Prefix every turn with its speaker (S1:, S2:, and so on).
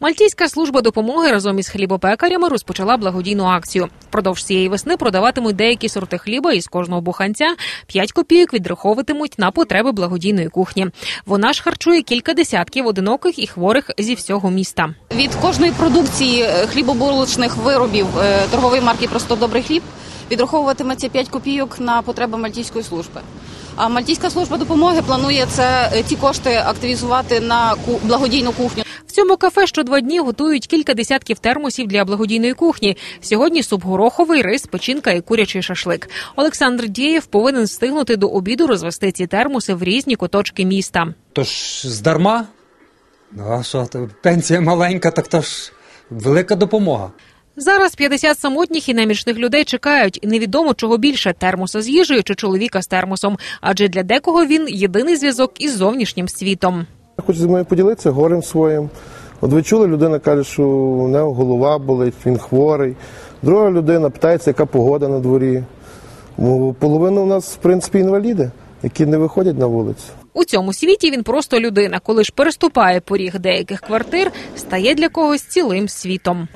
S1: Мальтійська служба допомоги разом із хлібопекарями розпочала благодійну акцію. Впродовж цієї весни продаватимуть деякі сорти хліба із кожного буханця 5 копійок відраховуватимуть на потреби благодійної кухні. Вона ж харчує кілька десятків одиноких і хворих зі всього міста.
S2: Від кожної продукції е, хлібобулочних виробів е, торгової марки Просто добрий хліб відраховуватиметься 5 копійок на потреби мальтійської служби. А мальтійська служба допомоги планує це е, ці кошти активізувати на благодійну кухню.
S1: Цьому кафе що два дні готують кілька десятків термосів для благодійної кухні. Сьогодні суп гороховий, рис, печінка і курячий шашлик. Олександр Дієв повинен встигнути до обіду розвести ці термоси в різні куточки міста.
S3: То ж здарма? Ну, а що, пенсія маленька, так то ж велика допомога.
S1: Зараз 50 самотніх і немічних людей чекають, і невідомо чого більше термоса з їжею чи чоловіка з термосом, адже для декого він єдиний зв'язок із зовнішнім світом.
S4: Хочу з мною поділитися горем своїм. От ви чули, людина каже, що у нього голова болить, він хворий. Друга людина питається, яка погода на дворі. Половина у нас, в принципі, інваліди, які не виходять на вулицю.
S1: У цьому світі він просто людина. Коли ж переступає поріг деяких квартир, стає для когось цілим світом.